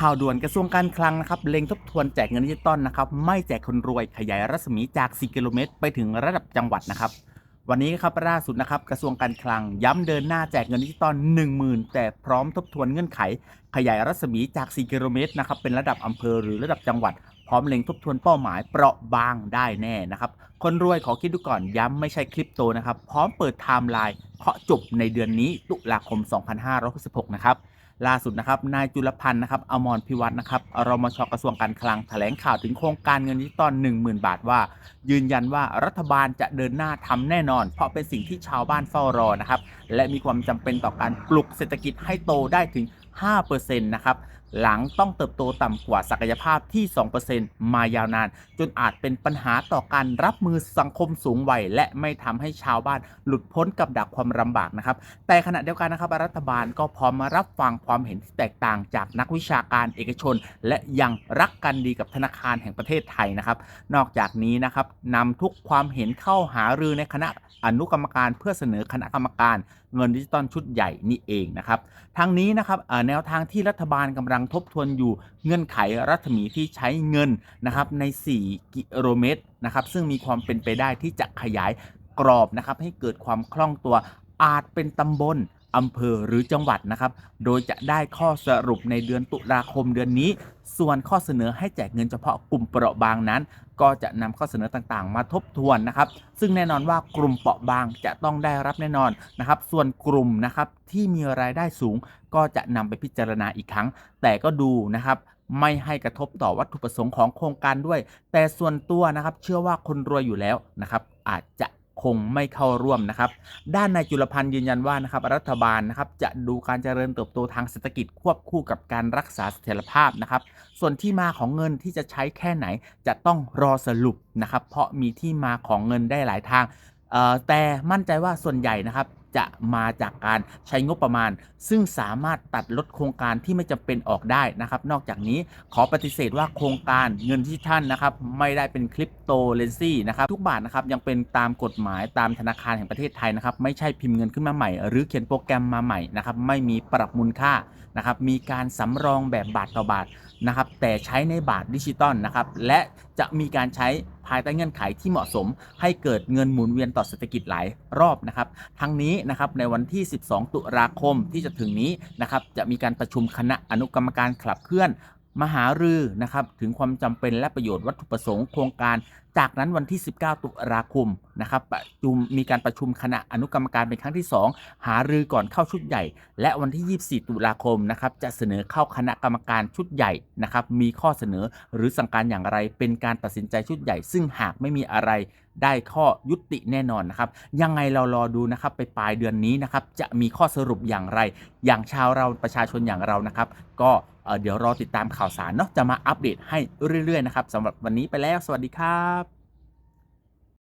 ข่าวด่วนกระทรวงการคลังนะครับเล็งทบทวนแจกเงินดิจิตอลนะครับไม่แจกคนรวยขยายรัศมีจาก 4 กิโลเมตร ไปถึงระดับจังหวัดนะครับ วันนี้ครับล่าสุดนะครับกระทรวงการคลังย้ำเดินหน้าแจกเงินดิจิตอล10,000 แต่พร้อมทบทวนเงื่อนไข ขยายรัศมีจาก 4 กิโลเมตรนะครับเป็นระดับอำเภอหรือระดับจังหวัด พร้อมเล็งทบทวนเป้าหมายเปราะบางได้แน่นะครับคนรวยขอคิดดูก่อนย้ำไม่ใช่คลิปโตนะครับพร้อมเปิดไทม์ไลน์เคาะจบในเดือนนี้ตุลาคม 2566 นะครับ ล่าสุดนะครับนายจุลพันธ์นะครับอมรพิวัตรนะครับรมชกระทรวงการคลังแถลงข่าวถึงโครงการเงินดิจิตอล10,000 บาทว่า ยืนยันว่ารัฐบาลจะเดินหน้าทำแน่นอน เพราะเป็นสิ่งที่ชาวบ้านเฝ้ารอนะครับและมีความจำเป็นต่อการปลุกเศรษฐกิจให้โตได้ถึง5%นะครับ หลังต้องเติบโตต่ำกว่าศักยภาพที่ 2%มายาวนาน จนอาจเป็นปัญหาต่อการรับมือสังคมสูงวัย และไม่ทำให้ชาวบ้านหลุดพ้นกับดักความลำบากนะครับ แต่ขณะเดียวกันนะครับรัฐบาลก็พร้อมมารับฟังความเห็นที่แตกต่างจากนักวิชาการเอกชน และยังรักกันดีกับธนาคารแห่งประเทศไทยนะครับ นอกจากนี้นะครับนำทุกความเห็นเข้าหารือในคณะอนุกรรมการเพื่อเสนอคณะกรรมการเงินดิจิตอลชุดใหญ่นี่เองนะครับ ทั้งนี้นะครับแนวทางที่รัฐบาลกำลังทบทวนอยู่เงื่อนไขรัฐมีที่ใช้เงินนะครับใน 4 กิโลเมตรนะครับซึ่งมีความเป็นไปได้ที่จะขยายกรอบนะครับให้เกิดความคล่องตัวอาจเป็นตำบล อำเภอหรือจังหวัดนะครับ โดยจะได้ข้อสรุปในเดือนตุลาคมเดือนนี้ ส่วนข้อเสนอให้แจกเงินเฉพาะกลุ่มเปราะบางนั้น ก็จะนำข้อเสนอต่างๆ มาทบทวนนะครับ ซึ่งแน่นอนว่ากลุ่มเปราะบางจะต้องได้รับแน่นอนนะครับ ส่วนกลุ่มนะครับที่มีรายได้สูง ก็จะนำไปพิจารณาอีกครั้ง แต่ก็ดูนะครับไม่ให้กระทบต่อวัตถุประสงค์ของโครงการด้วย แต่ส่วนตัวนะครับเชื่อว่าคนรวยอยู่แล้วนะครับ อาจจะ คงไม่เข้าร่วมนะครับ ด้านนายจุลพันธ์ยืนยันว่านะครับรัฐบาลนะครับจะดูการเจริญเติบโตทางเศรษฐกิจควบคู่กับการรักษาเสถียรภาพนะครับ ส่วนที่มาของเงินที่จะใช้แค่ไหนจะต้องรอสรุปนะครับ เพราะมีที่มาของเงินได้หลายทางแต่มั่นใจว่าส่วนใหญ่นะครับ จะมาจากการใช้งบประมาณ ซึ่งสามารถตัดลดโครงการที่ไม่จำเป็นออกได้นะครับ นอกจากนี้ขอปฏิเสธว่าโครงการเงินที่ท่านนะครับ ไม่ได้เป็นคริปโตเลนซี่นะครับ ทุกบาทนะครับยังเป็นตามกฎหมายตามธนาคารแห่งประเทศไทยนะครับ ไม่ใช่พิมพ์เงินขึ้นมาใหม่ หรือเขียนโปรแกรมมาใหม่นะครับ ไม่มีปรับมูลค่านะครับ มีการสำรองแบบบาทต่อบาทนะครับ แต่ใช้ในบาทดิจิตอลนะครับ และจะมีการใช้ ภายใต้เงื่อนไขที่เหมาะสม ให้เกิดเงินหมุนเวียนต่อเศรษฐกิจหลายรอบนะครับ ทั้งนี้นะครับในวันที่ 12 ตุลาคมที่จะถึงนี้นะครับจะมีการประชุมคณะอนุกรรมการขับเคลื่อนมหารือนะครับถึงความจำเป็นและประโยชน์วัตถุประสงค์โครงการจากนั้นวันที่ 19 ตุลาคมนะครับประชุมมีการประชุมคณะอนุกรรมการเป็นครั้งที่ 2 หารือก่อนเข้าชุดใหญ่ และวันที่ 24 ตุลาคมนะครับจะเสนอเข้าคณะกรรมการชุดใหญ่นะครับมีข้อเสนอหรือสั่งการอย่างไรเป็นการตัดสินใจชุดใหญ่ ซึ่งหากไม่มีอะไรได้ข้อยุติแน่นอนนะครับ ยังไงเรารอดูนะครับไปปลายเดือนนี้นะครับจะมีข้อสรุปอย่างไร อย่างชาวเราประชาชนอย่างเรานะครับ ก็เอ่อเดี๋ยวรอติดตามข่าวสารเนาะจะมาอัปเดตให้เรื่อยๆนะครับสำหรับวันนี้ไปแล้ว สวัสดีครับ